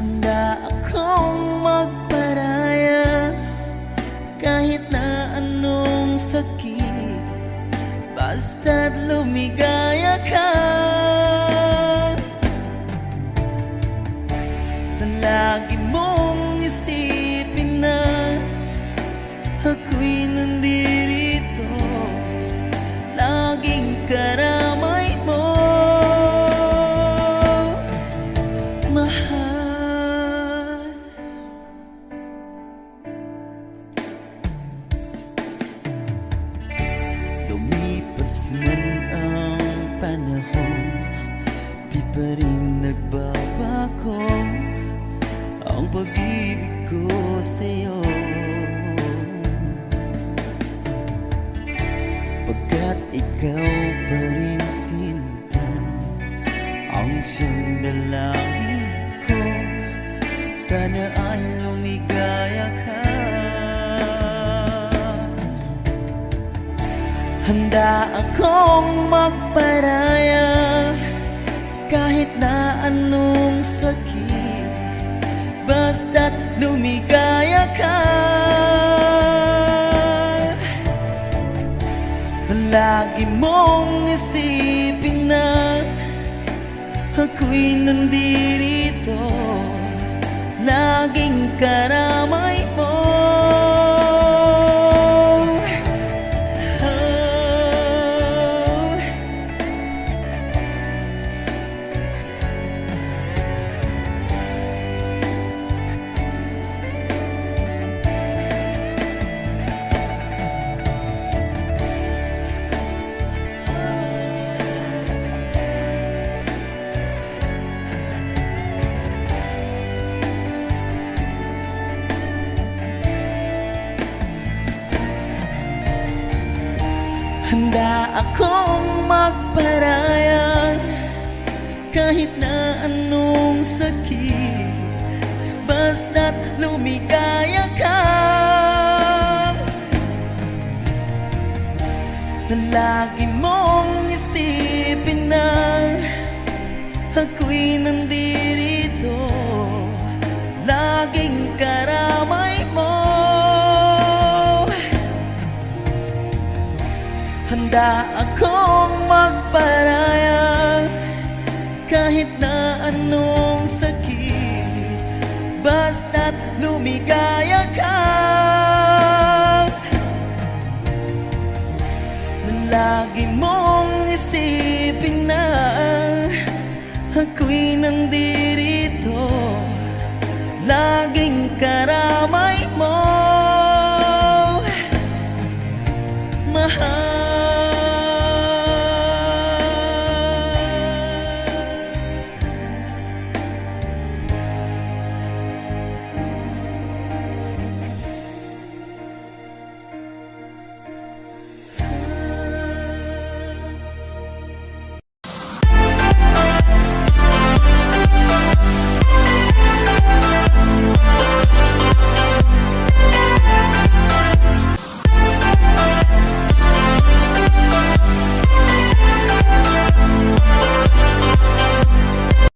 Handa akong magparaya. Kahit na anong sakit Basta't lumigaya ka. Lagi mong panahon Di pa rin nagbabago Ang pag-ibig ko sa'yo. Pagkat ikaw pa rin sinta Ang siyang dalangin ko Sana ay lumigaya ka. Handa akong magparaya Kahit na anong sakit Basta't lumigaya ka. Lagi mong isipin na Ako'y nandirito Laging karamay Handa akong magparaya. Kahit na anong sakit Basta't lumigaya ka. Na Handa akong magparaya. Kahit na anong sakit Basta't lumigaya ka. Lagi mong isipin na Ako'y nandirito Laging karamay